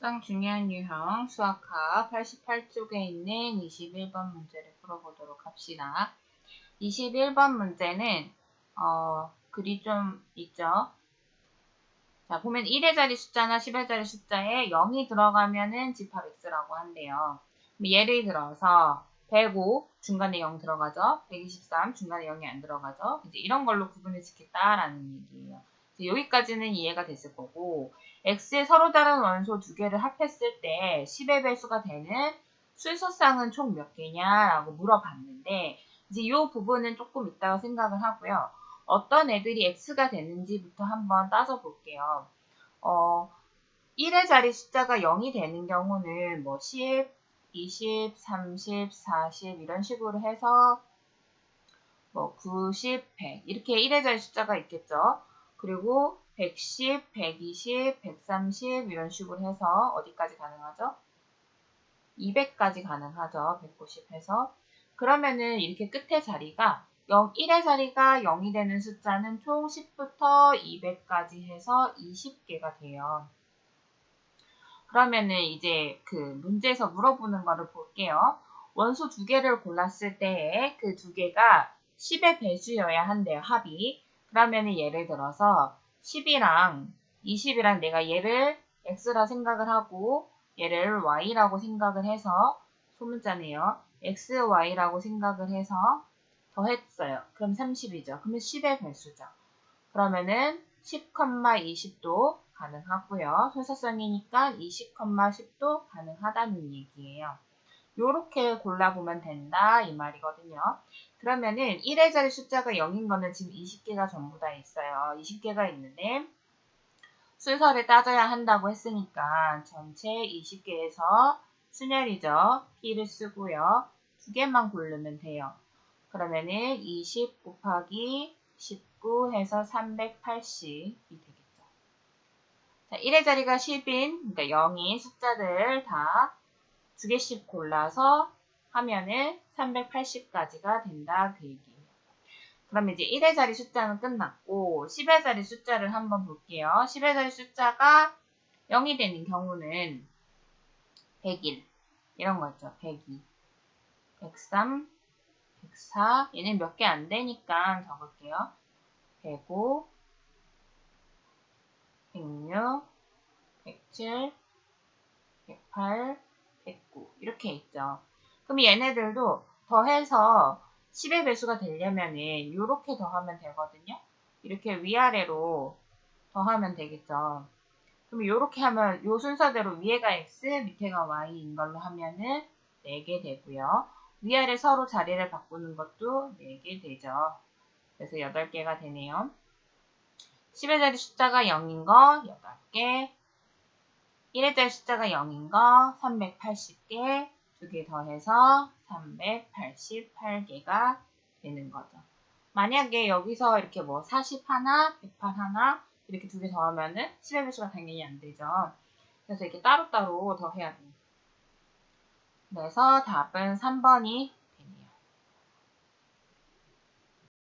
가장 중요한 유형 수학학 88쪽에 있는 21번 문제를 풀어보도록 합시다. 21번 문제는 어, 글이 좀 있죠. 자, 보면 1의 자리 숫자나 10의 자리 숫자에 0이 들어가면은 집합 x라고 한대요. 예를 들어서 105 중간에 0 들어가죠. 123 중간에 0이 안 들어가죠. 이제 이런 걸로 구분을 짓겠다라는 얘기예요. 여기까지는 이해가 됐을 거고 x의 서로 다른 원소 두 개를 합했을 때 10의 배수가 되는 순서쌍은 총 몇 개냐라고 물어봤는데 이제 이 부분은 조금 있다고 생각을 하고요. 어떤 애들이 x가 되는지부터 한번 따져 볼게요. 어, 1의 자리 숫자가 0이 되는 경우는 뭐 10, 20, 30, 40 이런 식으로 해서 뭐 90, 100 이렇게 1의 자리 숫자가 있겠죠. 그리고 110, 120, 130 이런 식으로 해서 어디까지 가능하죠? 200까지 가능하죠. 190 해서. 그러면은 이렇게 끝에 자리가 0, 1의 자리가 0이 되는 숫자는 총 10부터 200까지 해서 20개가 돼요. 그러면은 이제 그 문제에서 물어보는 거를 볼게요. 원소 두 개를 골랐을 때에 그 두 개가 10의 배수여야 한대요. 합이. 그러면은 예를 들어서 10이랑 20이랑 내가 얘를 x라 생각을 하고 얘를 y라고 생각을 해서 소문자네요. x, y라고 생각을 해서 더했어요. 그럼 30이죠. 그러면 10의 배수죠. 그러면은 10, 20도 가능하고요. 소사성이니까 20, 10도 가능하다는 얘기예요. 요렇게 골라보면 된다 이 말이거든요. 그러면은 1의 자리 숫자가 0인 거는 지금 20개가 전부 다 있어요. 20개가 있는데 순서를 따져야 한다고 했으니까 전체 20개에서 순열이죠. P를 쓰고요. 두 개만 고르면 돼요. 그러면은 20 곱하기 19 해서 380이 되겠죠. 자, 1의 자리가 10인, 그러니까 0인 숫자들 다 두 개씩 골라서 하면은 380까지가 된다 그 얘기예요. 그럼 이제 1의 자리 숫자는 끝났고 10의 자리 숫자를 한번 볼게요. 10의 자리 숫자가 0이 되는 경우는 101 이런 거 있죠. 102 103 104 얘는 몇 개 안 되니까 적을게요. 105 106 107 108 109 이렇게 있죠. 그럼 얘네들도 더해서 10의 배수가 되려면은 이렇게 더하면 되거든요. 이렇게 위아래로 더하면 되겠죠. 그럼 이렇게 하면 요 순서대로 위에가 x, 밑에가 y인 걸로 하면은 4개 되고요. 위아래 서로 자리를 바꾸는 것도 4개 되죠. 그래서 8개가 되네요. 10의 자리 숫자가 0인 거 8개, 1의 자리 숫자가 0인 거 380개, 두 개 더해서 388개가 되는 거죠. 만약에 여기서 이렇게 뭐 40 하나, 108 하나 이렇게 두 개 더하면은 10의 배수가 당연히 안 되죠. 그래서 이렇게 따로따로 더해야 돼요. 그래서 답은 3번이